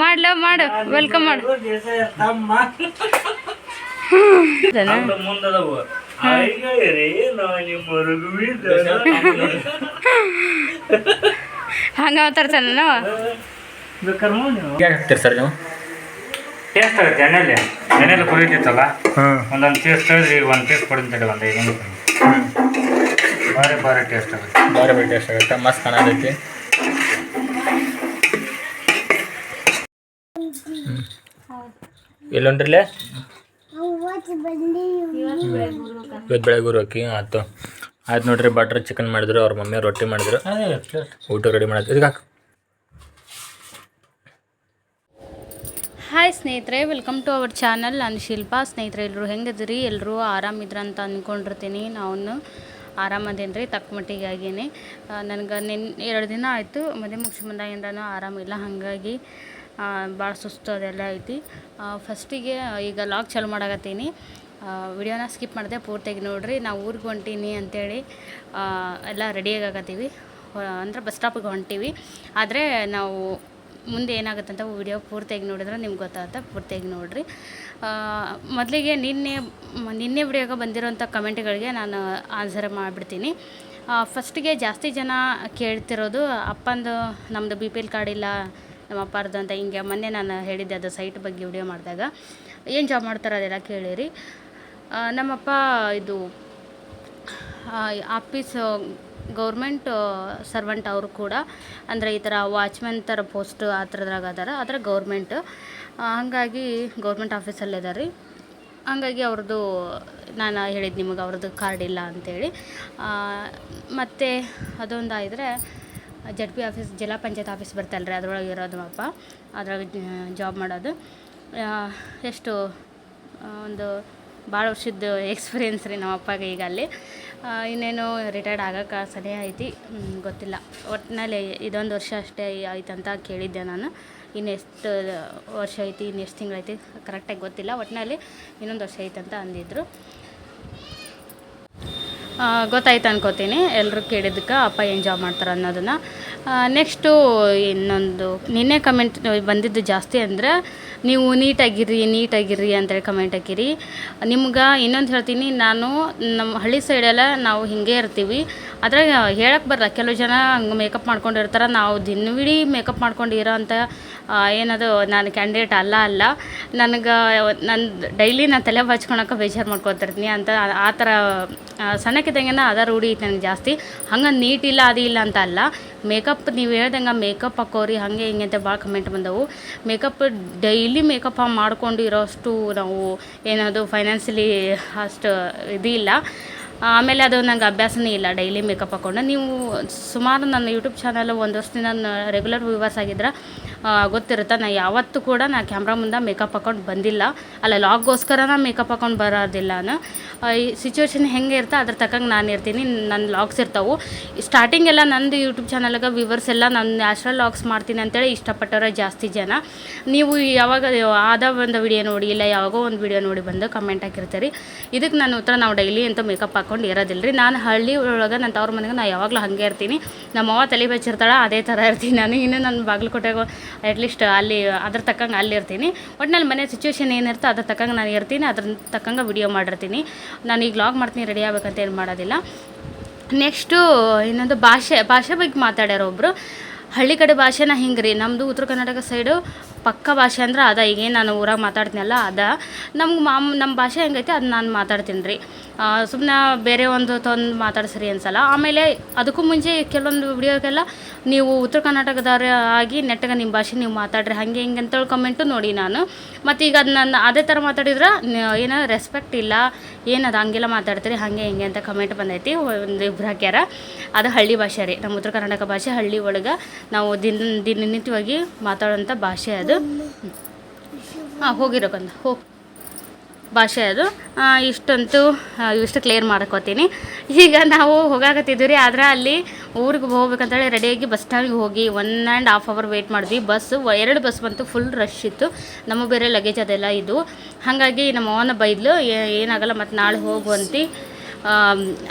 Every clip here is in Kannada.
ಮಾಡ್ಲ ಮಾಡು. ವೆಲ್ಕಮ್ ಮಾಡು. ಹಂಗ ತರ್ತಾನ ನಾವು? ಹಾಕ್ತೀರಿ ಸರ್ ನೀವು? ಟೇಸ್ಟ್ ಆಗುತ್ತೆ ಎಣ್ಣೆಲಿ. ಒಂದೊಂದು ಟೇಸ್ಟ್ ಒಂದು ಪೀಸ್ ಕೊಡ್ತೀನಿ ಒಂದು ಐದು ನಿಮಿಷ. ಭಾರಿ ಭಾರಿ ಟೇಸ್ಟ್ ಆಗುತ್ತೆ ಭಾರಿ ಭಾರಿ ಟೇಸ್ಟ್ ಆಗುತ್ತೆ ಮಸ್ತ್ ಕಾಣತೈತಿ ಎಲ್ಲೊಂಡ್ರಲ್ಲೇ ಇವತ್ತು ಬೆಳಗ್ಗೆ ಅಕ್ಕಿ ಆಯ್ತು. ಆಯ್ತು ನೋಡ್ರಿ ಬಟ್ರ್ ಚಿಕನ್ ಮಾಡಿದ್ರು ಅವ್ರ ಮಮ್ಮಿ ರೊಟ್ಟಿ ಮಾಡಿದ್ರು. ಊಟ ರೆಡಿ ಮಾಡಿದ್ರು ಇದಕ್ಕೆ ಹಾಕು. ಹಾಯ್ ಸ್ನೇಹಿತರೆ ವೆಲ್ಕಮ್ ಟು ಅವರ್ ಚಾನಲ್ ನಾನು ಶಿಲ್ಪಾ. ಸ್ನೇಹಿತರೆ ಎಲ್ಲರೂ ಹೆಂಗಿದ್ರಿ ಎಲ್ಲರೂ ಆರಾಮಿದ್ರ ಅಂತ ಅಂದ್ಕೊಂಡಿರ್ತೀನಿ ನಾನು ಆರಾಮದೇನು ರೀ ತಕ್ಕ ಮಟ್ಟಿಗೆ ಆಗೇನೆ ನನಗೆ ನಿನ್ನೆ ಎರಡು ದಿನ ಆಯಿತು ಮದುವೆ ಮುಗಿಸಿ ಬಂದಾಗಿಂದನೂ ಆರಾಮಿಲ್ಲ. ಹಾಗಾಗಿ ಭಾಳ ಸುಸ್ತು ಅದೆಲ್ಲ ಐತಿ. ಫಸ್ಟಿಗೆ ಈಗ ಲಾಗ್ ಚಾಲು ಮಾಡಾಕತ್ತೀನಿ. ವಿಡಿಯೋನ ಸ್ಕಿಪ್ ಮಾಡಿದೆ ಪೂರ್ತಿಯಾಗಿ ನೋಡಿರಿ. ನಾವು ಊರಿಗೆ ಹೊಂಟೀನಿ ಅಂತೇಳಿ ಎಲ್ಲ ರೆಡಿಯಾಗತ್ತೀವಿ ಅಂದ್ರೆ ಬಸ್ ಸ್ಟಾಪಿಗೆ ಹೊಂಟೀವಿ. ಆದರೆ ನಾವು ಮುಂದೆ ಏನಾಗುತ್ತೆ ಅಂತ ವಿಡಿಯೋ ಪೂರ್ತಿಯಾಗಿ ನೋಡಿದ್ರೆ ನಿಮ್ಗೆ ಗೊತ್ತಾಗುತ್ತೆ. ಪೂರ್ತಿಯಾಗಿ ನೋಡಿರಿ. ಮೊದಲಿಗೆ ನಿನ್ನೆ ನಿನ್ನೆ ವಿಡಿಯೋಗೆ ಬಂದಿರೋಂಥ ಕಮೆಂಟ್ಗಳಿಗೆ ನಾನು ಆನ್ಸರ್ ಮಾಡಿಬಿಡ್ತೀನಿ. ಫಸ್ಟಿಗೆ ಜಾಸ್ತಿ ಜನ ಕೇಳ್ತಿರೋದು ಅಪ್ಪಂದು ನಮ್ಮದು ಬಿ ಪಿ ಎಲ್ ಕಾರ್ಡ್ ಇಲ್ಲ ನಮ್ಮ ಅಪ್ಪಾರ್ದು ಅಂತ ಹಿಂಗೆ ಮೊನ್ನೆ ನಾನು ಹೇಳಿದ್ದೆ ಅದು ಸೈಟ್ ಬಗ್ಗೆ ವಿಡಿಯೋ ಮಾಡಿದಾಗ. ಏನು ಜಾಬ್ ಮಾಡ್ತಾರೆ ಅದೆಲ್ಲ ಕೇಳಿರಿ. ನಮ್ಮಪ್ಪ ಇದು ಆಫೀಸ್ ಗೌರ್ಮೆಂಟ್ ಸರ್ವೆಂಟ್ ಅವರು ಕೂಡ, ಅಂದರೆ ಈ ಥರ ವಾಚ್ಮ್ಯಾನ್ ಥರ ಪೋಸ್ಟ್ ಆ ಥರದ್ರಾಗ ಅದಾರ. ಆದರೆ ಗೌರ್ಮೆಂಟ್ ಹಾಗಾಗಿ ಗೌರ್ಮೆಂಟ್ ಆಫೀಸಲ್ಲಿ ಇದಾರೆ ರೀ ಹಂಗಾಗಿ ಅವ್ರದ್ದು, ನಾನು ಹೇಳಿದ್ದು ನಿಮಗೆ ಅವ್ರದ್ದು ಕಾರ್ಡ್ ಇಲ್ಲ ಅಂಥೇಳಿ ಮತ್ತು ಅದೊಂದು ಆಯಿದ್ರೆ ಜಡ್ ಪಿ ಆಫೀಸ್ ಜಿಲ್ಲಾ ಪಂಚಾಯತ್ ಆಫೀಸ್ ಬರ್ತಲ್ಲ ರೀ ಅದ್ರೊಳಗೆ ಇರೋದು ಅಪ್ಪ. ಅದ್ರಾಗ ಜಾಬ್ ಮಾಡೋದು. ಎಷ್ಟು ಒಂದು ಭಾಳ ವರ್ಷದ ಎಕ್ಸ್ಪೀರಿಯನ್ಸ್ ರೀ ನಮ್ಮ ಅಪ್ಪಗೆ ಈಗ ಅಲ್ಲಿ. ಇನ್ನೇನು ರಿಟೈರ್ಡ್ ಆಗೋಕ್ಕೆ ಸರಿ ಐತಿ? ಗೊತ್ತಿಲ್ಲ. ಒಟ್ಟಿನಲ್ಲಿ ಇದೊಂದು ವರ್ಷ ಅಷ್ಟೇ ಆಯ್ತಂತ ಕೇಳಿದ್ದೆ ನಾನು. ಇನ್ನು ಎಷ್ಟು ವರ್ಷ ಐತಿ ಇನ್ನು ಎಷ್ಟು ತಿಂಗಳೈತಿ ಕರೆಕ್ಟಾಗಿ ಗೊತ್ತಿಲ್ಲ. ಒಟ್ಟಿನಲ್ಲಿ ಇನ್ನೊಂದು ವರ್ಷ ಐತಂತ ಅಂದಿದ್ರು. ಆ, ಗೊತ್ತಾಯ್ತು ಅನ್ಕೋತೀನಿ. ಎಲ್ಲರೂ ಕೇಳಿದ್ದಕ್ಕೆ ಅಪ್ಪ ಏನು ಜಾಬ್ ಮಾಡ್ತಾರೆ ಅನ್ನೋದನ್ನು. ನೆಕ್ಸ್ಟು ಇನ್ನೊಂದು, ನಿನ್ನೆ ಕಮೆಂಟ್ ಬಂದಿದ್ದು ಜಾಸ್ತಿ ಅಂದ್ರೆ ನೀವು ನೀಟಾಗಿರಿ ನೀಟಾಗಿರಿ ಅಂತೇಳಿ ಕಮೆಂಟ್ ಹಾಕಿರಿ. ನಿಮ್ಗೆ ಇನ್ನೊಂದು ಹೇಳ್ತೀನಿ, ನಾನು ನಮ್ಮ ಹಳ್ಳಿ ಸೈಡೆಲ್ಲ ನಾವು ಹಿಂಗೆ ಇರ್ತೀವಿ. ಅದ್ರಾಗ ಹೇಳಕ್ಕೆ ಬರಲ್ಲ ಕೆಲವು ಜನ ಹಂಗೆ ಮೇಕಪ್ ಮಾಡ್ಕೊಂಡಿರ್ತಾರೆ, ನಾವು ದಿನವಿಡೀ ಮೇಕಪ್ ಮಾಡ್ಕೊಂಡು ಅಂತ ಏನದು, ನಾನು ಕ್ಯಾಂಡಿಡೇಟ್ ಅಲ್ಲ ಅಲ್ಲ, ನನಗೆ ನನ್ನ ಡೈಲಿ ನಾನು ತಲೆ ಬಾಚ್ಕೊಳಕ್ಕೆ ಬೇಜಾರು ಮಾಡ್ಕೊತಿರ್ತೀನಿ ಅಂತ, ಆ- ಥರ ಸಣ್ಣಕ್ಕಿದ್ದಂಗೆನ ಅದ ರೂಢಿ ಐತೆ ನನಗೆ ಜಾಸ್ತಿ. ಹಂಗೆ ನೀಟ್ ಇಲ್ಲ, ಅದು ಇಲ್ಲ ಅಂತ ಅಲ್ಲ. ಮೇಕಪ್ ನೀವು ಹೇಳ್ದಂಗೆ ಮೇಕಪ್ ಹಾಕೋರಿ, ಹಾಗೆ ಹಿಂಗೆ ಅಂತ ಭಾಳ ಕಮೆಂಟ್ ಬಂದವು. ಮೇಕಪ್ ಡೈಲಿ ಮೇಕಪ್ ಮಾಡ್ಕೊಂಡು ಇರೋಷ್ಟು ನಾವು ಏನದು ಫೈನಾನ್ಸಿಯಲಿ ಅಷ್ಟು ಇದು ಇಲ್ಲ. ಆಮೇಲೆ ಅದು ನಂಗೆ ಅಭ್ಯಾಸನೇ ಇಲ್ಲ ಡೈಲಿ ಮೇಕಪ್ ಹಾಕೊಂಡು. ನೀವು ಸುಮಾರು ನನ್ನ ಯೂಟ್ಯೂಬ್ ಚಾನಲ್ ಒಂದು ವರ್ಷದಿಂದ ರೆಗ್ಯುಲರ್ ವ್ಯೂವರ್ಸ್ ಆಗಿದ್ರೆ ಗೊತ್ತಿರುತ್ತೆ, ನಾ ಯಾವತ್ತೂ ಕೂಡ ನಾ ಕ್ಯಾಮ್ರಾ ಮುಂದೆ ಮೇಕಪ್ ಹಾಕೊಂಡು ಬಂದಿಲ್ಲ. ಅಲ್ಲ ಲಾಗ್ಗೋಸ್ಕರ ಮೇಕಪ್ ಹಾಕೊಂಡು ಬರೋದಿಲ್ಲ ನಾನು. ಈ ಸಿಚುವೇಶನ್ ಹೆಂಗೆ ಇರ್ತಾ ಅದ್ರ ತಕ್ಕಂಗೆ ನಾನು ಇರ್ತೀನಿ. ನನ್ನ ಲಾಗ್ಸ್ ಇರ್ತಾವೆ. ಸ್ಟಾರ್ಟಿಂಗ್ ಎಲ್ಲ ನಂದು ಯೂಟ್ಯೂಬ್ ಚಾನಲ್ಗೆ ವ್ಯೂವರ್ಸ್ ಎಲ್ಲ ನಾನು ನ್ಯಾಚುರಲ್ ಲಾಗ್ಸ್ ಮಾಡ್ತೀನಿ ಅಂತೇಳಿ ಇಷ್ಟಪಟ್ಟವ್ರೆ ಜಾಸ್ತಿ ಜನ. ನೀವು ಯಾವಾಗ, ಆದ ಒಂದು ವಿಡಿಯೋ ನೋಡಿ, ಇಲ್ಲ ಯಾವಾಗೋ ಒಂದು ವಿಡಿಯೋ ನೋಡಿ ಬಂದು ಕಮೆಂಟ್ ಹಾಕಿರ್ತೀರಿ. ಇದಕ್ಕೆ ನನ್ನ ಉತ್ತರ ನಾವು ಡೈಲಿ ಅಂತ ಮೇಕಪ್ ಹಾಕೊಂಡು ಇರೋದಿಲ್ಲ ರೀ ನಾನು ಹಳ್ಳಿ ಒಳಗೆ ನನ್ನ ತವ್ರ ಮನೆಗೆ ನಾ ಯಾವಾಗಲೂ ಹಾಗೆ ಇರ್ತೀನಿ. ನಮ್ಮ ಅವ್ವ ತಲೆ ಬೆಚ್ಚಿರ್ತಾಳೆ, ಅದೇ ಥರ ಇರ್ತೀನಿ ನಾನು. ಇನ್ನೂ ನನ್ನ ಬಾಗಲಕೋಟೆಗೆ ಅಟ್ಲೀಸ್ಟ್ ಅಲ್ಲಿ, ಅದ್ರ ತಕ್ಕಂಗೆ ಅಲ್ಲಿ ಇರ್ತೀನಿ. ಒಟ್ನಲ್ಲಿ ಮನೆ ಸಿಚುವೇಶನ್ ಏನಿರ್ತೋ ಅದ್ರ ತಕ್ಕಂಗೆ ನಾನು ಇರ್ತೀನಿ. ಅದ್ರ ತಕ್ಕಂಗೆ ವಿಡಿಯೋ ಮಾಡಿರ್ತೀನಿ. ನಾನು ಈಗ ಲಾಗ್ ಮಾಡ್ತೀನಿ ರೆಡಿ ಆಗ್ಬೇಕಂತ ಏನು ಮಾಡೋದಿಲ್ಲ. ನೆಕ್ಸ್ಟು ಇನ್ನೊಂದು ಭಾಷೆ ಭಾಷೆ ಬಗ್ಗೆ ಮಾತಾಡ್ಯಾರ ಒಬ್ಬರು ಹಳ್ಳಿ ಕಡೆ ಭಾಷೆನ ಹಿಂಗೆ ರೀ ನಮ್ಮದು ಉತ್ತರ ಕರ್ನಾಟಕ ಸೈಡು ಪಕ್ಕ ಭಾಷೆ ಅಂದ್ರೆ ಅದ, ಈಗೇನು ನಾನು ಊರಾಗ ಮಾತಾಡ್ತೀನಲ್ಲ, ಅದ. ನಮ್ಗೆ ಮಾಮ್ ನಮ್ಮ ಭಾಷೆ ಹೆಂಗೈತೆ, ಅದು ನಾನು ಮಾತಾಡ್ತೀನಿ ರೀ ಸುಮ್ಮನೆ ಬೇರೆ ಒಂದು ತಂದು ಮಾತಾಡ್ಸ್ರಿ ಅನ್ಸಲ್ಲ. ಆಮೇಲೆ ಅದಕ್ಕೂ ಮುಂಚೆ ಕೆಲವೊಂದು ವಿಡಿಯೋಗೆಲ್ಲ ನೀವು ಉತ್ತರ ಕರ್ನಾಟಕದವ್ರ ಆಗಿ ನೆಟ್ಟಗೆ ನಿಮ್ಮ ಭಾಷೆ ನೀವು ಮಾತಾಡ್ರಿ, ಹಾಗೆ ಹಿಂಗೆ ಅಂತೇಳಿ ಕಮೆಂಟು ನೋಡಿ ನಾನು. ಮತ್ತು ಈಗ ಅದು ನಾನು ಅದೇ ಥರ ಮಾತಾಡಿದ್ರೆ ಏನೋ ರೆಸ್ಪೆಕ್ಟ್ ಇಲ್ಲ ಏನದು ಹಂಗೆಲ್ಲ ಮಾತಾಡ್ತೀರಿ, ಹಾಗೆ ಹಿಂಗೆ ಅಂತ ಕಮೆಂಟ್ ಬಂದೈತಿ. ಒಂದು ಇಬ್ರು ಹಾಕ್ಯಾರ. ಅದು ಹಳ್ಳಿ ಭಾಷೆ ರೀ. ನಮ್ಮ ಉತ್ತರ ಕರ್ನಾಟಕ ಭಾಷೆ ಹಳ್ಳಿ ಒಳಗೆ ನಾವು ದಿನ, ದಿನನಿತ್ಯವಾಗಿ ಮಾತಾಡೋಂಥ ಭಾಷೆ ಅದು. ಹಾಂ, ಹೋಗಿರೋ ಬಂದ. ಹೋಗಿ ಭಾಷೆ ಅದು. ಇಷ್ಟಂತೂ ಇಷ್ಟು ಕ್ಲಿಯರ್ ಮಾಡ್ಕೋತೀನಿ. ಈಗ ನಾವು ಹೋಗಾಕತ್ತಿದ್ದೀವಿ ರೀ ಆದ್ರೆ ಅಲ್ಲಿ ಊರಿಗೆ ಹೋಗ್ಬೇಕಂತೇಳಿ ರೆಡಿಯಾಗಿ ಬಸ್ ಸ್ಟ್ಯಾಂಡಿಗೆ ಹೋಗಿ one and half hour wait ಮಾಡಿದ್ವಿ. ಬಸ್ ಎರಡು ಬಸ್ ಬಂತು ಫುಲ್ ರಶ್ ಇತ್ತು. ನಮ್ಮ ಬೇರೆ ಲಗೇಜ್ ಅದೆಲ್ಲ ಇದು. ಹಾಗಾಗಿ ನಮ್ಮ ಅವನ ಬೈದ್ಲು ಏನಾಗಲ್ಲ ಮತ್ತು ನಾಳೆ ಹೋಗುವಂತಿ.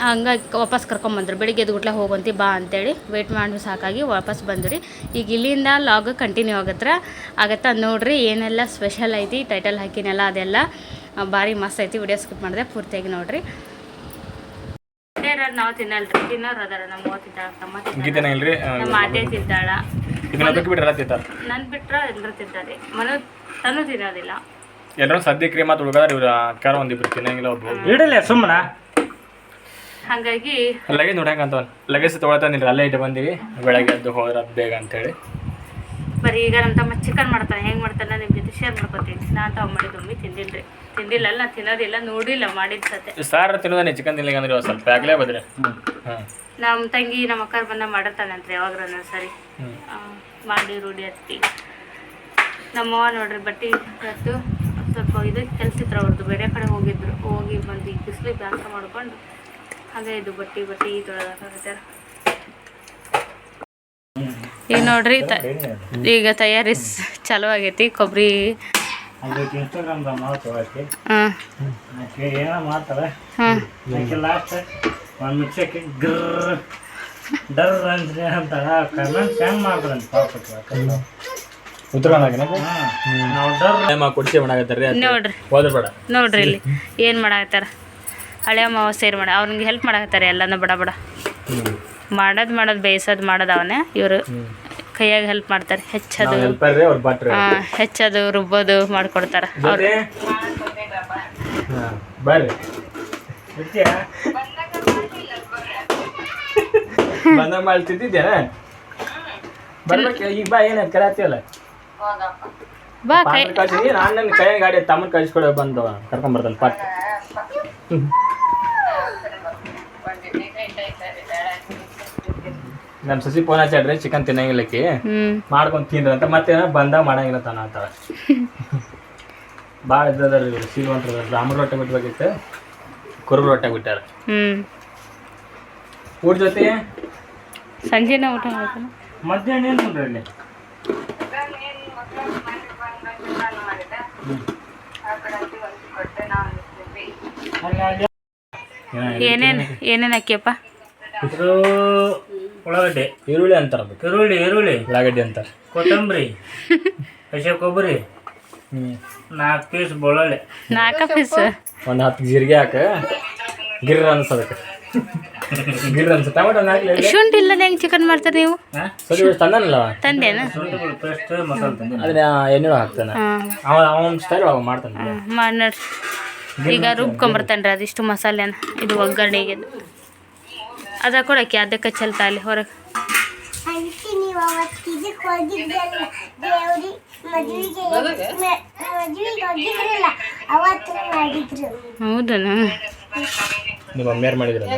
ಹಂಗಾಗಿ ವಾಪಸ್ ಕರ್ಕೊಂಬಂದ್ರು. ಬೆಳಿಗ್ಗೆ ಎದ್ಗುಟ್ಲೆ ಹೋಗಂತಿ ಬಾ ಅಂತೇಳಿ ವೆಯ್ಟ್ ಮಾಡಿ ಸಾಕಾಗಿ ವಾಪಸ್ ಬಂದ್ರಿ ಈಗ ಇಲ್ಲಿಂದ ಲಾಗ್ ಕಂಟಿನ್ಯೂ ಆಗತ್ರ ಆಗತ್ತಾ ನೋಡ್ರಿ ಏನೆಲ್ಲ ಸ್ಪೆಷಲ್ ಐತಿ ಟೈಟಲ್ ಹಾಕಿನೆಲ್ಲ ಅದೆಲ್ಲ ಆ, ಭಾರಿ ಮಸ್ತ್ ಐತಿ ವಿಡಿಯೋ ಸ್ಕಿಪ್ ಮಾಡಿದೆ ಪೂರ್ತಿಯಾಗಿ ನೋಡ್ರಿ. ನಾವು ತಿನ್ನಲ್ರಿ ತಿನ್ನೋರು ಅದಾರ ನಮ್ಮ ತಿಂತಾಳ ಇಲ್ರಿ ನಮ್ಮ ಅತ್ತೆ ತಿಂತಾಳ. ನನ್ ಬಿಟ್ರ ಎಲ್ಲರೂ ತಿಂತಾರೆ. ಮನು ತನು ತಿನ್ನೋದಿಲ್ಲ. ಎಲ್ಲರೂ ಸದ್ಯಕ್ಕೆ ಮತ್ತು ಹುಡುಗದಾರ ಇವ್ರು ಅಕ್ಕಾರ ಒಂದಿಬ್ರು ತಿನ್ನಂಗಿಲ್ಲ ಒಬ್ರು. ಇಡಲ್ಲ ಸುಮ್ಮನ ಹಾಗಾಗಿ ಲಗೇಜ್ ನೋಡಂಗ ಅಂತ ಲಗೇಜ್ ತೊಗೊಳ್ತಾನಿಲ್ರಿ ಅಲ್ಲೇ ಇಟ್ಟು ಬಂದೀವಿ. ಬೆಳಗ್ಗೆ ಎದ್ದು ಹೋದ್ರ ಬೇಗ ಅಂತೇಳಿ. ಬರೀ ಈಗ ನಮ್ಮ ತಮ್ಮ ಚಿಕನ್ ಮಾಡ್ತಾನೆ ಹೆಂಗೆ ಮಾಡ್ತಾನೆ ನಿಮ್ಮ ಜೊತೆ ಶೇರ್ ಮಾಡ್ಕೊತೀನಿ. ನಾನು ತಾವು ಮಾಡಿದ್ದು ಒಮ್ಮೆ ತಿಂದಿಲ್ರಿ ತಿಂದಿಲ್ಲ ಅಲ್ಲ ತಿನ್ನೋದಿಲ್ಲ ನೋಡಿಲ್ಲ ಮಾಡಿದ ಸತೆ ಸಾರ ತಿನ್ನೋದಾನೆ ಚಿಕನ್ ತಿನ್ಲಿಕ್ಕೆ ಅಂದ್ರೆ ಸ್ವಲ್ಪ ಆಗಲೇ ಬಂದ್ರೆ. ಹಾಂ. ನಮ್ಮ ತಂಗಿ ನಮ್ಮ ಅಕ್ಕ ಬಂದ ಮಾಡಿರ್ತಾನಂತ್ರಿ ಯಾವಾಗ್ರ ಸರಿ ಮಾಡಿ ರೂಢಿ ಹತ್ತಿ ನಮ್ಮವ್ವ ನೋಡ್ರಿ ಬಟ್ಟೆ ಹೊತ್ತು ಸ್ವಲ್ಪ ಇದು ಕೆಲಸ ಇತ್ತು ಅವ್ರದ್ದು ಬೇರೆ ಕಡೆ ಹೋಗಿದ್ರು ಹೋಗಿ ಬಂದು ಈಗ ಬಿಸಿಲಿಗೆ ಬ್ಯಾಸರ ಮಾಡ್ಕೊಂಡು ಹಾಗೆ ಇದು ಬಟ್ಟಿ ಬಟ್ಟಿ ಈಗ ನೋಡ್ರಿ ತ ಈಗ ತಯಾರಿ ಸ್- ಚಾಲು ಆಗೈತಿ ಕೊಬ್ಬರಿ ನೋಡ್ರಿ ಇಲ್ಲಿ ಏನು ಮಾಡಾಕತ್ತಾರ. ಹಳೆ ಮಾವ ಸೇರಿ ಮಾಡ ಅವ್ನಿಗೆ ಹೆಲ್ಪ್ ಮಾಡಾಕತ್ತಾರೆ ಎಲ್ಲನೂ ಬಡ ಬಡ. ಮಾಡೋದು ಮಾಡೋದು ಬೇಯಿಸೋದು ಮಾಡೋದು ಅವನೇ ಇವರು ಕೈಯಾಗ ಹೆಲ್ಪ್ ಮಾಡ್ತಾರೆ ಹೆಚ್ಚದು ಹಾಂ ಹೆಚ್ಚದು ರುಬ್ಬೋದು ಮಾಡ್ಕೊಡ್ತಾರೆ ಅವ್ರು. ಬಂದಾಗ ಬರ್ಬೇಕು ಈಗ ಬಾ ಏನಾಯ್ತು ಕರಾತಿಯಲ್ಲ ಬಾ ಕೈ ಕಳ್ಸಿ ನಾನು ನನ್ನ ಕೈ ಗಾಡಿ ತಮ್ಮನ ಕಳಿಸ್ಕೊಡ ಬಂದು ಕರ್ಕೊಂಡ್ ಬರ್ತಾನೆ ಪಟ್ ನಮ್ಮ ಸಸಿ ಫೋನ್ ಹಚ್ಚಾಡ್ರಿ ಚಿಕನ್ ತಿನ್ನಂಗಿಲ್ಲಕ್ಕಿ. ಮಾಡ್ಕೊಂಡು ತಿಂದ್ರ ಅಂತ ಮತ್ತೆ ಬಂದಾಗ ಮಾಡಂಗಿಲ್ಲ ತಾನ ಅಂತಾಳ ಭಾಳ ಇದ್ದದ್ರಿ ಇವರು ಶ್ರೀಮಂತರ ರಾಮರ ರೊಟ್ಟೆ ಬಿಟ್ಬೇಕಿತ್ತು ಕುರು ರೊಟ್ಟೆ ಬಿಟ್ಟಾರ. ಊಟ ಜೊತೆ? ಸಂಜೆನ ಊಟ ಮಾಡ್ತಾನೆ? ಮಧ್ಯಾಹ್ನ ಏನು ಮಾಡ್ರಿ ಇಲ್ಲಿ ಅಲ್ಲಿ ಅಲ್ಲಿ ಏನೇನು ಏನೇನು ಹಾಕಿಯಪ್ಪ ಇದ್ರು ಉಳ್ಳಾಗಡ್ಡೆ. ಈರುಳ್ಳಿ ಅಂತಾರ ಅದಕ್ಕೆ. ಈರುಳ್ಳಿ ಈರುಳ್ಳಿ. ಉಳ್ಳಾಗಡ್ಡೆ ಅಂತಾರೆ. ಕೊತ್ತಂಬರಿ. ಹಸಿ ಕೊಬ್ಬರಿ. ನಾಲ್ಕು ಪೀಸ್ ಬೆಳ್ಳುಳ್ಳಿ. ನಾಲ್ಕು ಪೀಸ್ ಒಂದು ಹತ್ತು ಜೀರಿಗೆ ಹಾಕ. ಗಿರ್ರ ಅನ್ಸದಕ್ಕೆ. ಶುಂಠಿ ಇಲ್ಲದೆ ಹೆಂಗೆ ಚಿಕನ್ ಮಾಡ್ತಾರೆ ನೀವು? ಸರಿ ತಂದನಲ್ಲ ತಂದೇನ? ಅದನ್ನ ಎಣ್ಣೆ ಹಾಕ್ತಾನೆ. ಅವ ಅವನ ಸ್ಟೈಲ್ ಅವ ಮಾಡ್ತಾನೆ. ಮಾಡಿ ಈಗ ರುಬ್ಕೊಂಬರ್ತಾನ್ರಿ ಅದಿಷ್ಟು ಮಸಾಲೆನ. ಇದು ಒಗ್ಗರಣೆಗೆ ಅದ ಕೊಡಕ್ಕೆ ಅದಕ್ಕೆ ಚಲ್ತಾ ಅಲ್ಲಿ ಹೊರಗೆ. ಅದಕ್ಕೆ ನೀವು ಅಮ್ಮಿಯಾರು ಮಾಡಿದ್ರಲ್ಲ?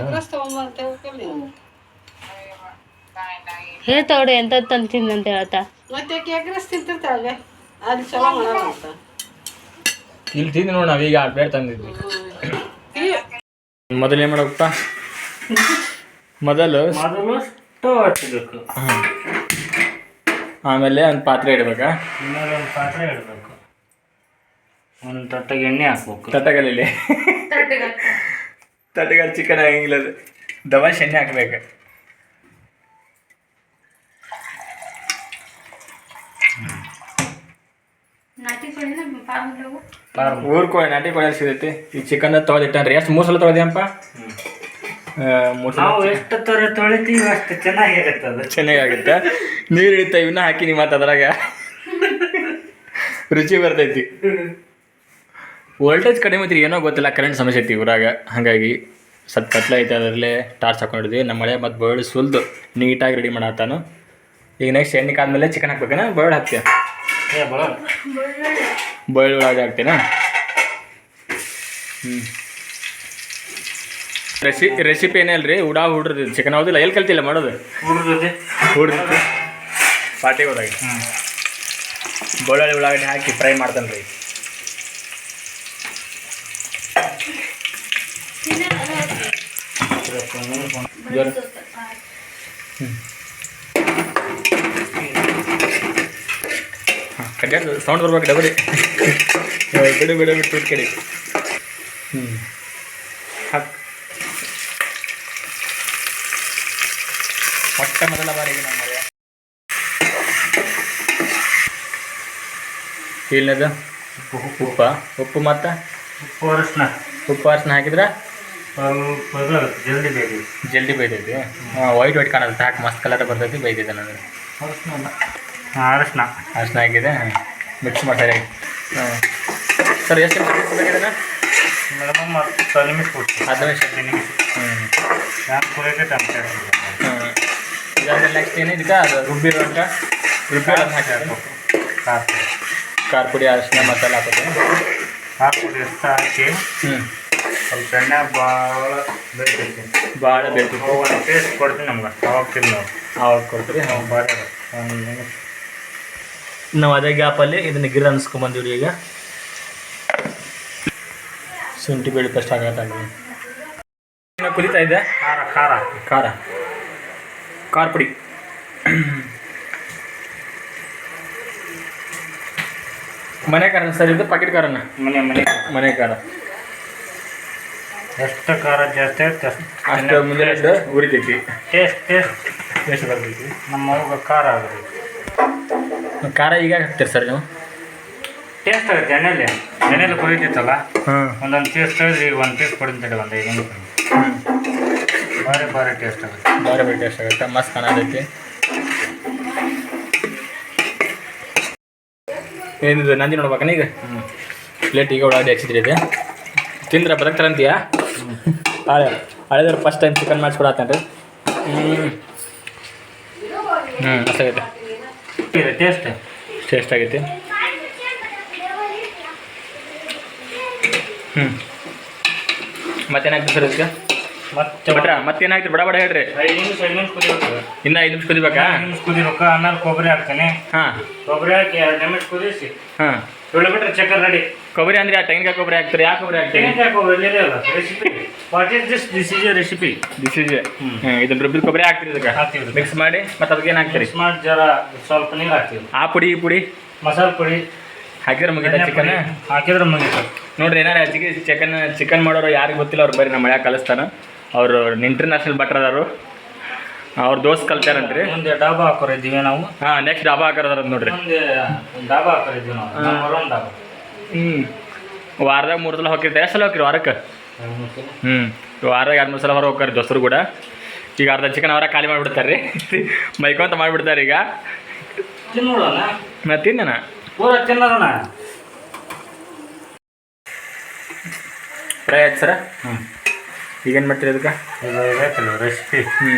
ಹೇಳ್ತಾವಡೆ ಎಂತ ಮದುವೆಗೆ ಮದುವೆಗೆ ಹೇಳ್ತಾ. ಮತ್ತೆ ಮಾಡಿದ್ರು ರಸ್ ನಿಮ್ಮ ಅದು ಚಲೋ ಹೇಳ್ತಾವ್ರಿ ಎಂತ ತಂದು ತಿಂದಂತ ಹೇಳ್ತಾ ಇಲ್ಲಿ ತಿಂದು ನೋಡಿ ನಾವೀಗ ಆ ಪ್ಲೇಟ್ ತಂದಿದ್ವಿ. ಮೊದಲು ಏನು ಮಾಡಪ್ಪ? ಮೊದಲು ಮೊದಲು ಸ್ಟವ್ ಹಚ್ಚಬೇಕು ಆಮೇಲೆ ಒಂದು ಪಾತ್ರೆ ಇಡ್ಬೇಕ? ಇನ್ನೊಂದು ಪಾತ್ರೆ ಇಡಬೇಕು. ಒಂದು ತಟ್ಟಗೆ ಎಣ್ಣೆ ಹಾಕ್ಬೇಕು. ತಟ್ಟಗಲ್ಲಿ. ತಟ್ಟಗಲ್ಲಿ ಚಿಕನ್ ಆಗಂಗಿಲ್ಲ ಅದು ದವಾ ಶೆಣ್ಣೆ ಹಾಕ್ಬೇಕು. ಊರ್ ಕೋಳಿ ನಾಟಿ ಕೋಳಿ ಸಿಗೈತಿ ಈ ಚಿಕನ್ ತೊಳೆದಿಟ್ಟನ್ರಿ. ಎಷ್ಟು ಮೂರು ಸಲ ನಾವು ಎಷ್ಟು ತೊರೆ ತೊಳಿತೀವಿ ಅಷ್ಟು ಚೆನ್ನಾಗಿರುತ್ತೆ ಅದು. ಚೆನ್ನಾಗಾಗುತ್ತೆ. ನೀರು ಹಿಡಿತಾ ಇವನ್ನ ಹಾಕಿನಿ ಮತ್ತೆ ಅದ್ರಾಗ ರುಚಿ ಬರ್ತೈತಿ. ವೋಲ್ಟೇಜ್ ಕಡಿಮೆ ಐತಿ ಏನೋ ಗೊತ್ತಿಲ್ಲ ಕರೆಂಟ್ ಸಮಸ್ಯೆ ಐತಿ ಊರಾಗ. ಹಾಗಾಗಿ ಸ್ವಲ್ಪ ಕತ್ಲೆ ಐತೆ ಅದರಲ್ಲೇ ಟಾರ್ಚ್ ಹಾಕೊಂಡಿದ್ವಿ. ನಮ್ಮ ಮಳೆ ಮತ್ತು ಬಳ್ಳಿ ಸುಲ್ದು ನೀಟಾಗಿ ರೆಡಿ ಮಾಡತ್ತಾನು ಈಗ ನೆಕ್ಸ್ಟ್ ಎಣ್ಣೆ ಆದ್ಮೇಲೆ ಚಿಕನ್ ಹಾಕ್ಬೇಕನ? ಬಳ್ಳಿ ಹಾಕ್ತೀಯ? ಬಳ್ಳಿ ಒಳಗೆ ಹಾಕ್ತೀನ ಹ್ಞೂ ರೆಸಿ ರೆಸಿಪಿ ಏನೇ ಅಲ್ರಿ ಉಡಾ ಹುಡ್ರದ್ದು ಚಿಕನ್ ಹೌದಿಲ್ಲ ಎಲ್ಲಿ ಕಲ್ತಿಲ್ಲ ಮಾಡೋದು? ಹುಡ್ರಿ ಪಾರ್ಟಿಗೆ ಹೋದಾಗ. ಬೆಳ್ಳುಳ್ಳಿ ಉಳ್ಳಾಗಡ್ಡೆ ಹಾಕಿ ಫ್ರೈ ಮಾಡ್ತಾನೆ ರೀ ಸೌಂಡ್ ಬರ್ಬೇಕು ಡಬರಿ ಬಿಡು ಬಿಡು ಬಿಟ್ಟು ಬಿಟ್ಟು ಹ್ಞೂ ಮೊಟ್ಟ ಮೊದಲ ಬಾರಿಗೆ ನಮ್ಮ ಮಳೆ ಇಲ್ಲದ ಉಪ್ಪು ಉಪ್ಪು ಮತ್ತು? ಉಪ್ಪು ಅರಶಿನ. ಉಪ್ಪು ಅರಶಿನ ಹಾಕಿದ್ರೆ? ಜಲ್ದಿ ಬೇಗ ಜಲ್ದಿ ಬೈದೈತಿ ಹಾಂ ವೈಟ್ ವೈಟ್ ಕಾಣಲ್ಲ ಸಾಕ್ ಮಸ್ತ್ ಕಲರ್ ಬರ್ತೈತಿ ಬೈದೈತೆ ನನಗೆ. ಹಾಂ ಅರಶಿನ. ಅರ್ಶಿನ ಆಗಿದೆ. ಮಿಕ್ಸ್ ಮಾಡ್ತಾರೆ. ಹಾಂ. ಸರ್ ಎಷ್ಟು ಬೇಕಿದೆ ಮಿನಿಮಮ್ ಹತ್ತು ನಿಮಿಷ ಕೊಡ್ತೀವಿ ಹದಿನೈದು ನಿಮಿಷ. ನಿಮಿಷ. ಹ್ಞೂ ನಾನು ಹಾಂ. ನೆಕ್ಸ್ಟ್ ಏನು ಇದಕ್ಕೆ? ಅದು ರುಬ್ಬಿರೋ ಅಂತ ರುಬ್ಬಿ ಹಾಕಿ ಖಾರ ಪುಡಿ. ಅರಶಿನ ಮಸಾಲೆ ಹಾಕೋದು ಖಾರ ಪುಡಿ ಎಷ್ಟು ಹಾಕಿ? ಹ್ಞೂ ಸ್ವಲ್ಪ ಎಣ್ಣೆ ಭಾಳ ಭಾಳ ಒಂದು ಟೇಸ್ಟ್ ಕೊಡ್ತೀನಿ ನಮ್ಗೆ ಅವಾಗ ತಿನ್ನು. ಅವಾಗ ಕೊಡ್ತೀರಿ ನಾವು ಭಾಳ ನಾವು ಅದೇ ಗ್ಯಾಪಲ್ಲಿ ಇದನ್ನ ಗಿರ ಅನ್ಸ್ಕೊಂಬಂದಿವ್ರಿ ಈಗ. ಶುಂಠಿ ಬೆಳೆ ಕಷ್ಟ ಹಾಕತ್ತಾಗಿ ಕುದಿತಾ ಇದೆ ಖಾರ ಖಾರ. ಖಾರ. ಖಾರ ಪುಡಿ. ಮನೆ ಖಾರ ಸರ್ ಇದು ಪಾಕೆಟ್ ಖಾರನ? ಮನೆ ಮನೆ. ಮನೆ ಖಾರ. ಎಷ್ಟು ಖಾರ ಜಾಸ್ತಿ ಆಗುತ್ತೆ ಅಷ್ಟು ಮುಂದೆ ಉರಿತೈತಿ. Taste taste. ಟೇಸ್ಟ್ ಬರ್ತೈತಿ ನಮ್ಮ ಅವ್ರಿಗೆ ಖಾರ ಆಗುತ್ತೆ ಖಾರ ಈಗ ಹಾಕ್ತೀರಿ ಸರ್ ನೀವು? ಟೇಸ್ಟ್ ಆಗುತ್ತೆ ಎಣ್ಣೆಲಿ. ಎಣ್ಣೆಲಿ ಕುರಿತಿತ್ತಲ್ಲ? ಹಾಂ. ಒಂದೊಂದು ಪೀಸ್ ತೆಗೆದ್ರೆ ಈಗ ಒಂದು ಪೀಸ್ ಕೊಡ್ತೀನಿ ಒಂದು ಐದು ನಿಮಿಷ. ಭಾರಿ ಭಾರಿ ಟೇಸ್ಟ್ ಆಗುತ್ತೆ. ಭಾರಿ ಭಾರಿ ಟೇಸ್ಟ್ ಆಗುತ್ತೆ. ಮಸ್ತ್ ಕಾಣತೈತಿ. ಏನಿದೆ ನಂದಿ ನೋಡ್ಬೇಕನ ಈಗ ಪ್ಲೇಟ್ ಈಗ ಒಳಗಡೆ ಹಚ್ಚಿದ್ರಿ ಇದೆ. ತಿಂದ್ರೆ ಬದುಕ್ತಾರಂತೀಯ ಹಳೆ ಹಳೆದ್ರ ಫಸ್ಟ್ ಟೈಮ್ ಚಿಕನ್ ಮಾಡಿಸ್ಕೊಡತ್ತೇನ್ರಿ ಹ್ಞೂ ಹ್ಞೂ ಮಸ್ತಾಗೈತೆ ಟೇಸ್ಟ್ ಟೇಸ್ಟ್ ಆಗೈತಿ. ಹ್ಞೂ ಮತ್ತೇನಾಗ್ತದೆ ಸರ್ ಇದಕ್ಕೆ? ಮತ್ತೆ ಬಟ್ರ ಮತ್ತೇನಾಗ್ತದೆ? ಬಡ ಬಡ ಹೇಳ್ರಿ. ಐದು ನಿಮಿಷ ಐದು ನಿಮಿಷ ಕುದಿಬೇಕು. ಇನ್ನೂ ಐದು ನಿಮಿಷ ಕುದಿಬೇಕಾ? ಐದು ನಿಮಿಷ ಕುದಿಬೇಕು ಆಮೇಲೆ ಕೊಬ್ಬರಿ ಹಾಕ್ತೇನೆ. ಹಾಂ. ಕೊಬ್ಬರಿ ಹಾಕಿ ಎರಡು ನಿಮಿಷ ಕುದಿಸಿ. ಹಾಂ. ಏಳು ಬಿಟ್ರೆ ಚಕ್ಕರ್ ರೆಡಿ ಕೊಬ್ಬರಿ ಅಂದ್ರೆ ಆ ತೆಂಗಿನಕಾಯಿ ಕೊಬ್ಬರಿ ಹಾಕ್ತಾರೆ ಯಾಕೆ ಕೊಬ್ಬರಿ ಹಾಕ್ತಾರೆ? ತೆಂಗಿನಕಾಯಿ ಕೊಬ್ಬರಿ ಅಲ್ಲ recipe what is this this is a recipe this is ಇದನ್ನ ರುಬ್ಬಿದ ಕೊಬ್ಬರಿ ಹಾಕ್ತೀರಿ ಇದಕ್ಕೆ. ಹಾಕ್ತೀವಿ ಮಿಕ್ಸ್ ಮಾಡಿ ಮತ್ತೆ ಅದಕ್ಕೆ ಏನು ಹಾಕ್ತೀರಿ? ಮಾಡಿ ಜರ ಸ್ವಲ್ಪ ನೀರು ಹಾಕ್ತೀವಿ. ಆ ಪುಡಿ ಈ ಪುಡಿ? ಮಸಾಲೆ ಪುಡಿ. ಹಾಕಿದ್ರೆ ಮುಗಿದ ಚಿಕನ್ ಹಾಕಿದ್ರೆ ಮುಗೀತು. ನೋಡ್ರಿ ಏನಾರ ಚಿಕನ್ ಚಿಕನ್ ಚಿಕನ್ ಮಾಡೋರು ಯಾರಿಗೆ ಗೊತ್ತಿಲ್ಲ ಅವ್ರು ಬರೀ ನಮ್ಮ ಮಳೆ ಕಲಿಸ್ತಾನ ಅವರು ಇಂಟರ್ನ್ಯಾಷನಲ್ ಭಟ್ರ್ ಅದಾರು. ಅವ್ರ ದೋಸ್ತ್ ಕಲ್ತಾರಂತ್ರಿ? ಮುಂದೆ ಡಾಬಾ ಹಾಕೋರಿದ್ದೀವಿ ನಾವು. ಹಾ ನೆಕ್ಸ್ಟ್ ಡಾಬಾ ಹಾಕೋರ್ ನೋಡ್ರಿ. ಮುಂದೆ ಡಾಬಾ ಹಾಕೋರಿದ್ದೀವಿ ನಾವು. Number one dhaba. ಹ್ಞೂ ವಾರದಾಗ ಮೂರು ಸಲ ಹೋಗಿರ್ತಾರೆ ಎಷ್ಟು ಸಲ ಹೋಗಿರಿ ವಾರಕ್ಕೆ? ಹ್ಞೂ ವಾರದಾಗ ಎರಡು ಮೂರು ಸಲ ಹೊರ ಹೋಗ್ತಾರೆ ದೋಸ್ತರು ಕೂಡ. ಈಗ ಅರ್ಧ ಚಿಕನ್ ಅವರ ಖಾಲಿ ಮಾಡಿಬಿಡ್ತಾರೆ ರೀ ಮೈಕೊಂತ ಮಾಡಿಬಿಡ್ತಾರೆ ಈಗ. ಮತ್ತೆ ತಿನ್ನ ಪೂರ ತಿನ್ನೋಣ ಫ್ರೈ ಆಯ್ತು ಸರ? ಹ್ಞೂ ಈಗೇನು ಮಾಡ್ತೀರಿ ಅದಕ್ಕೆ? ರೆಸಿಪಿ ಹ್ಞೂ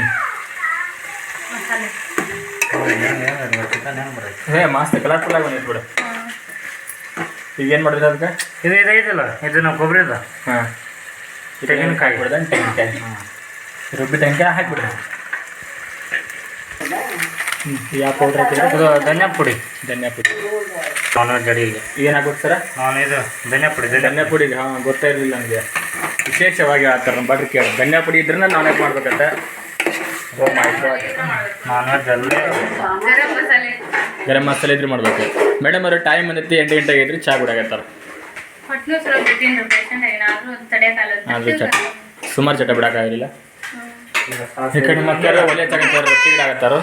ಹೇ ಮಸ್ತ್ ಕಲರ್ಫುಲ್ ಆಗಿ ಬಂದಿತ್ತು ಬಿಡು. ಈಗ ಏನು ಮಾಡಿದ್ರಿ ಅದಕ್ಕೆ? ಇದು ಇದು ಐತಲ್ಲ ಇದು ನಾವು ಕೊಬ್ಬರಿ ಅದ ಹಾಂ. ತೆಂಗಿನಕಾಯಿ. ಬಿಡ್ದೆ ತೆಂಗಿನಕಾಯಿ ರುಬ್ಬಿ ತೆಂಗಿನಕಾಯಿ ಹಾಕಿಬಿಡ್ರಿ. ಹ್ಞೂ ಯಾವ ಪೌಡ್ರ್ ಹಾಕಿದ್ರೆ? ಇದು ಧನ್ಯ ಪುಡಿ. ಧನ್ಯ ಪುಡಿ. ನಾನ್ ವೆಜ್ ಅಡಿಗೆ. ಏನು ಹಾಕ್ಬೇಕು ಸರ? ನಾನು ಇದು ಧನ್ಯ ಪುಡಿ ಧನ್ಯ ಪುಡಿ. ಹಾಂ ಗೊತ್ತೇ ಇರಲಿಲ್ಲ ನನಗೆ. ವಿಶೇಷವಾಗಿ ಆ ಥರ ಬಟ್ರಿ ಕೇಳಿ ಧನ್ಯ ಪುಡಿ ಇದ್ರೆ ನಾನು ಮಾಡ್ಬೇಕಂತ? ಗರಂ ಮಸಾಲೆ ಇದ್ರೆ ಮಾಡ್ಬೇಕು. ಮೇಡಮ್ ಅವರು ಟೈಮ್ ಬಂದೈತಿ ಎಂಟು ಗಂಟೆ ಆಗೈತ್ರಿ ಚಾ ಕುಡಿಯಾಗತ್ತಾರ ಸುಮಾರು ಚಟ ಬಿಡೋಕ್ಕಾಗಿಲ್ಲ ಈ ಕಡೆ ಮಕ್ಕಳು ಒಲೆ ತಗೊಂತಾರೆ ರೊಟ್ಟಿ ಗಿಡಾಗತ್ತಾರ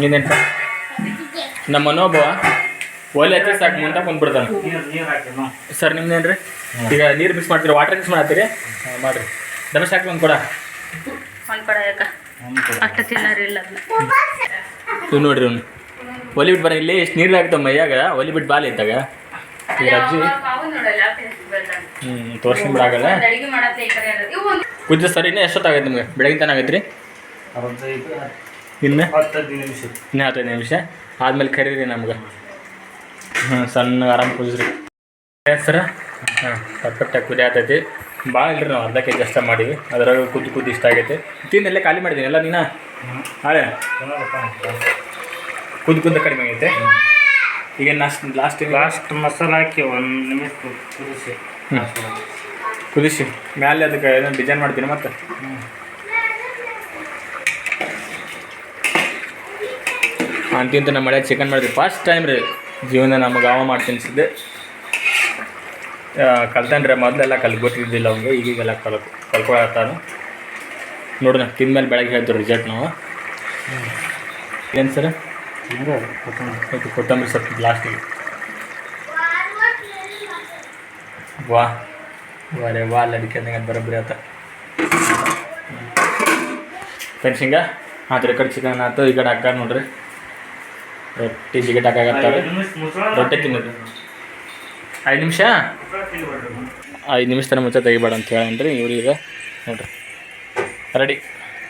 ನೀನೇನ್ಪ ನಮ್ಮ ಮನೋಭವ ಒಲೆ ಹಚ್ಚಿ ಸಾಕು ಮುಂದೆ ಕುಂದ್ಬಿಡ್ತಾನೆ ಸರ್ ನಿಮ್ದು ಹಾಕಿ ಸರ್ ನಿಮ್ದೇನ್ರಿ? ಈಗ ನೀರು ಮಿಕ್ಸ್ ಮಾಡ್ತೀರಿ ವಾಟರ್ ಮಿಕ್ಸ್ ಮಾಡತ್ತೀರಿ ಮಾಡ್ರಿ ಮಾಡಿರಿ. ದಮಸ್ ಹಾಕಿ ಒಂದು ಕೊಡ. ಒಂದು ಕೊಡ ಯಾಕ? ಅಷ್ಟು ತಿನ್ನೋರಿಲ್ಲ ಇವ್ ನೋಡ್ರಿ ಅವ್ನು. ಒಲಿ ಬಿಟ್ಟು ಬರ ಇಲ್ಲಿ ಎಷ್ಟು ನೀರು ಆಗ್ತಾವ ಮೈಯಾಗ ಒಲಿ ಬಿಟ್ಟು ಬಾಲಿ ಇದ್ದಾಗ ಈಗ ಅಜ್ಜಿ ಹ್ಞೂ ತೋರ್ಸ್ಕೊಂಡ್ಬಿಡಾಗಲ್ಲ ಪೂಜೆ ಸರ್ ಇನ್ನೂ ಎಷ್ಟೊತ್ತಾಗೈತೆ ನಿಮಗೆ? ಬೆಳಗಿನ ತನ ಆಗೈತೆ ರೀ ಇನ್ನು? ನಿಮಿಷ ಇನ್ನೂ ಹತ್ತೈದು ನಿಮಿಷ. ಆದ್ಮೇಲೆ ಕರೀರಿ ನಮ್ಗೆ. ಹಾಂ ಸಣ್ಣ ಆರಾಮ್ ಕುದಿಸ್ರಿ ಸರ? ಹಾಂ ಪರ್ಫೆಕ್ಟಾಗಿ ಕುದಿ ಆಗ್ತೈತಿ ಭಾಳ ಇಲ್ರಿ ನಾವು ಅರ್ಧ ಕೆ ಜಿ ಅಷ್ಟೇ ಮಾಡೀವಿ ಅದರಾಗ ಕುದ್ದು ಕುದ್ದು ಇಷ್ಟ ಆಗೈತೆ. ತಿಂದೆಲ್ಲ ಖಾಲಿ ಮಾಡಿದ್ದೀನಿ. ಎಲ್ಲ ನೀನು? ಹಾಳೆ? ಕುದ್ದು ಕುದ್ದು ಕಡಿಮೆ ಆಗೈತೆ. ಈಗ ಲಾಸ್ಟ್ ಲಾಸ್ಟ್ ಲಾಸ್ಟ್ ಮಸಾಲ ಹಾಕಿ ಒಂದು ನಿಮಿಷ ಕುದಿಸಿ. ಕುದಿಸಿ. ಮ್ಯಾಲೆ ಅದಕ್ಕೆ ಏನೋ ಡಿಸೈನ್ ಮಾಡ್ತೀನಿ ಮತ್ತೆ. ಅಂತಿಂತ ನಮ್ಮ ಮಳೆ ಚಿಕನ್ ಮಾಡಿದ್ವಿ. ಫಸ್ಟ್ ಟೈಮ್ ರೀ. ಜೀವನ ನಮಗೆ ಅವ ಮಾಡಿ ತಿನ್ಸಿದ್ದೆ ಕಲ್ತಾನ್ರಿ ಮೊದಲೆಲ್ಲ ಕಲ್ ಗೊತ್ತಿದ್ದಿಲ್ಲ ಅವ್ನಿಗೆ, ಈಗೀಗೆಲ್ಲ ಕಲ್ ಕಲ್ಕೊಳತ್ತಾನು ನೋಡೋಣ, ತಿಂದ್ಮೇಲೆ ಬೆಳಗ್ಗೆ ಹೇಳ್ತೀವಿ ರಿಸಲ್ಟ್ ನಾವು. ಏನು ಸರ್? ಕೊತ್ತಂಬರಿ ಕೊತ್ತಂಬರಿ ಸ್ವಲ್ಪ ಲಾಸ್ಟಿಗೆ ವಾ. ವಾರೇ ವಾ ಲಡಿಕೆ ಅಂದಂಗೆ ಬರೋಬ್ಬರಿ ಆತ. ಫ್ರೆಂಡ್ಸ್ ಹಿಂಗೆ? ಆ ಈ ಕಡೆ ಚಿಕನ್ ಆಯ್ತು ಈ ಕಡೆ ಹಾಕ ನೋಡ್ರಿ. ರೊಟ್ಟಿ ಜಿಗಟ್ ಹಾಕಾಗತ್ತಾರೆ ರೊಟ್ಟಿ ತಿನ್ನೋದು. ಐದು ನಿಮಿಷ. ಐದು ನಿಮಿಷ ತನಕ ಮುಂಚೆ ತೆಗಿಬೇಡ ಅಂತ ಹೇಳೇನ್ರಿ ಇವ್ರಿಗೆ ನೋಡ್ರಿ. ರೆಡಿ.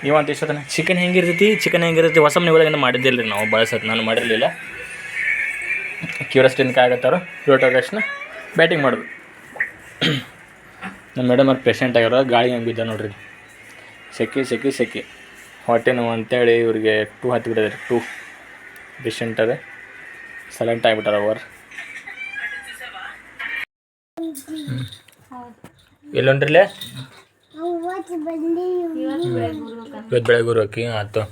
ನೀವು ಅಂತ ಇಷ್ಟತನ ಚಿಕನ್ ಹೆಂಗಿರ್ತೈತಿ? ಚಿಕನ್ ಹೆಂಗಿರ್ತೈತಿ? ಹೊಸ ಮನೆ ಒಳಗಿಂದ ಮಾಡಿದ್ದಿಲ್ಲ ರೀ ನಾವು ಬಳಸೋದು ನಾನು ಮಾಡಿರಲಿಲ್ಲ. ಕ್ಯೂರಸ್ಟಿಂದ ರೋಟ್ ತಕ್ಷಣ ಬ್ಯಾಟಿಂಗ್ ಮಾಡೋದು. ನಮ್ಮ ಮೇಡಮ್ ಅವ್ರು ಪೇಷಂಟ್ ಆಗಿರೋ ಗಾಳಿ ಹಂಗಿದ್ದ ನೋಡ್ರಿ. ಸೆಕೆ ಸೆಕೆ ಸೆಕೆ. ಹೊಟ್ಟೆ ನೋವು ಅಂತೇಳಿ ಇವ್ರಿಗೆ ಟೂ ಹತ್ತಿ ಬಿಡೋದ್ರಿ ಟೂ ಪೇಷಂಟ್ ಅದೇ. ಸೈಲೆಂಟ್ ಆಗಿಬಿಟ್ಟಾರ ಅವರು. ಎಲ್ಲೊಂಡ್ರಿಲ್ಲೇ ಇವತ್ತು ಬೆಳಗ್ಗೆ ಊರಕ್ಕೆ ಆಯ್ತು.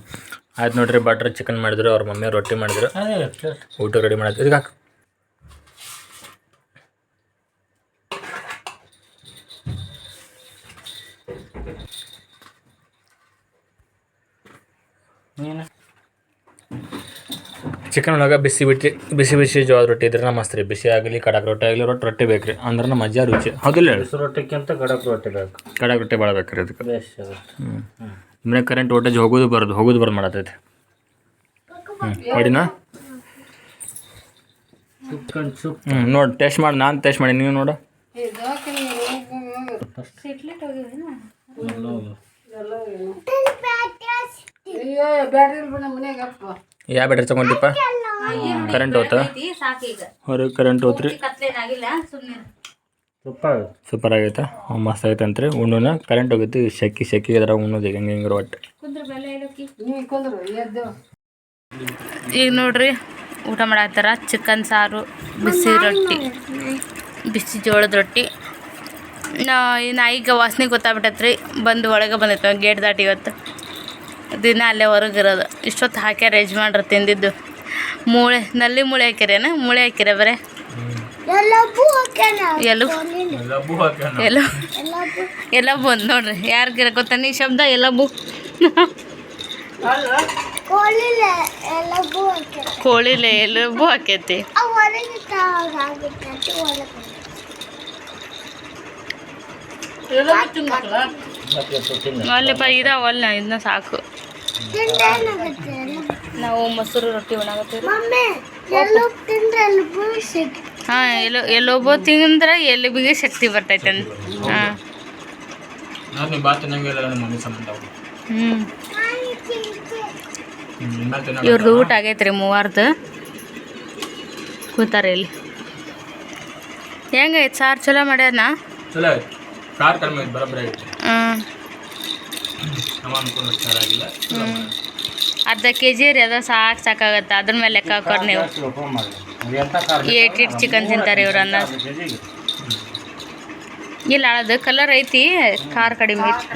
ಆಯ್ತು ನೋಡ್ರಿ ಬಟ್ರ್ ಚಿಕನ್ ಮಾಡಿದ್ರು ಅವ್ರ ಮಮ್ಮಿ ರೊಟ್ಟಿ ಮಾಡಿದ್ರು. ಊಟ ರೆಡಿ ಮಾಡಿದ್ರು ಇದಕ್ಕೆ ಹಾಕು. ನೀನು? ಚಿಕನ್ ಒಳಗೆ ಬಿಸಿ ಬಿಟ್ಟು ಬಿಸಿ ಬಿಸಿ ಜೋಳದ ರೊಟ್ಟಿ ಇದ್ರೆ ಮಸ್ತ್ ರೀ. ಬಿಸಿ ಆಗಲಿ ಕಡಕ್ ರೊಟ್ಟಿ ಆಗಲಿ ರೊಟ್ಟಿ ರೊಟ್ಟಿ ಬೇಕು ರೀ ಅಂದ್ರೆ ನಮ್ಮ ಅಜ್ಜ ರುಚಿ. ಹೌದಿಲ್ಲ ಹೇಳಿ? ಬಿಸಿ ರೊಟ್ಟಿಕ್ಕಿಂತ ಗಡಕ್ ರೊಟ್ಟಿ ಬೇಕು. ಕಡಕ್ ರೊಟ್ಟಿ ಭಾಳ ಬೇಕು ರೀ ಅದಕ್ಕೆ ಹ್ಞೂ ಸುಮ್ಮನೆ ಕರೆಂಟ್ ವೋಲ್ಟೇಜ್ ಹೋಗೋದು ಬರೋದು ಹೋಗೋದು ಬರೋದು ಮಾಡತ್ತೈತೆ ಹ್ಞೂ ಹೊಡಿನಾ ಹ್ಞೂ ನೋಡಿ ಟೇಸ್ಟ್ ಮಾಡಿ ನಾನು ಟೇಸ್ಟ್ ಮಾಡಿ ನೀವು ನೋಡು. ಯಾವ ಬ್ಯಾಟ್ರಿ ತಗೊಂಡಿಪ್ಪ? ಕರೆಂಟ್ ಹೋತ? ಸಾಕೀಗ ಹೊರಗೆ ಕರೆಂಟ್ ಹೋತ್ರಿ. ಸೂಪರ್ ಸುಮ್ಮನೆ ಸೂಪರ್ ಆಗೈತೆ ಮಸ್ತ್ ಆಗೈತೆ ಅಂತ್ರಿ. ಉಣ್ಣುನ ಕರೆಂಟ್ ಹೋಗೈತಿ ಶಕ್ಕಿ ಶಕ್ಕಿ ಅದ್ರ ಉಣ್ಣೋದು ಈಗ ಹೆಂಗೆ ಹೆಂಗೆ ಒಟ್ಟು. ಈಗ ನೋಡ್ರಿ ಊಟ ಮಾಡಾಕ್ತಾರ ಚಿಕನ್ ಸಾರು ಬಿಸಿ ರೊಟ್ಟಿ. ಬಿಸಿ ಜೋಳದ ರೊಟ್ಟಿ. ನಾ ನಾಯಿಗೆ ವಾಸನೆ ಗೊತ್ತಾಗ್ಬಿಟ್ಟತ್ರಿ. ಬಂದು ಒಳಗೆ ಬಂದೈತೆ ಗೇಟ್ ದಾಟಿ ಇವತ್ತು. ದಿನ ಅಲ್ಲೇ ಹೊರಗಿರೋದು. ಇಷ್ಟೊತ್ತು ಹಾಕ್ಯಾರ ಯಜಮಾನ್ರು ತಿಂದಿದ್ದು. ಮೂಳೆ ನಲ್ಲಿ ಮೂಳೆ ಹಾಕ್ಯಾರೇನ? ಮೂಳೆ ಹಾಕಿರ ಬರೇ? ಎಲ್ಲೂ? ಎಲ್ಲೋ? ಎಲ್ಲ ಬಂದು ನೋಡ್ರಿ. ಯಾರಿಗಿರ ಗೊತ್ತಾ? ನೀ ಶಬ್ದ ಎಲ್ಲ ಬು ಕೋಳಿಲ ಎಲ್ಲಬು ಹಾಕೈತಿ. ಆ ಆಗುತ್ತೆ ಒಳಗೆ ಅಲ್ಲಪ್ಪ ಇದನ್ನ ಸಾಕು. ನಾವು ಮೊಸರು ರೊಟ್ಟಿ ಒಣಗತ್ತೀವಿ ಮಮ್ಮಿ ಎಲ್ಲೂ ತಿಂದ್ರೆ ಎಲ್ಲಬ್ಬೂ ಸಿಗ್ ಹಾಂ ಎಲ್ಲೋ ಎಲ್ಲೊಬ್ಬ ತಿಂದ್ರೆ ಎಲ್ಲಿಬಿಗೆ ಶಕ್ತಿ ಬರ್ತೈತೆ ಅಂತ. ಹಾಂ. ಹ್ಞೂ ಇವ್ರದ್ದು ಊಟ ಆಗೈತ್ರಿ ಮೂವಾರ್ದು. ಕೂತಾರೆ ಇಲ್ಲಿ. ಹೆಂಗೈತೆ ಸಾರು ಚಲೋ ಮಾಡ್ಯಾರ ಚಲೋ ಆಯ್ತು. ಕಾರ್ ಕಡಿಮೆ ಆಯ್ತು ಬರೋಬ್ಬರಿ ಆಯ್ತು. ಅರ್ಧ ಕೆ ಜಿ ರೀ ಅದ ಸಾಕು ಸಾಕಾಗತ್ತೆ. ಅದ್ರ ಮೇಲೆ ಲೆಕ್ಕ ಹಾಕೋರಿ ನೀವು. ಏಟ್ ಏಟ್ ಇಟ್ ಚಿಕನ್ ತಿಂತಾರೆ ಇವ್ರು ಅನ್ನ. ಇಲ್ಲ ಅದು ಕಲರ್ ಐತಿ ಖಾರ ಕಡಿಮೆ ಐತಿ.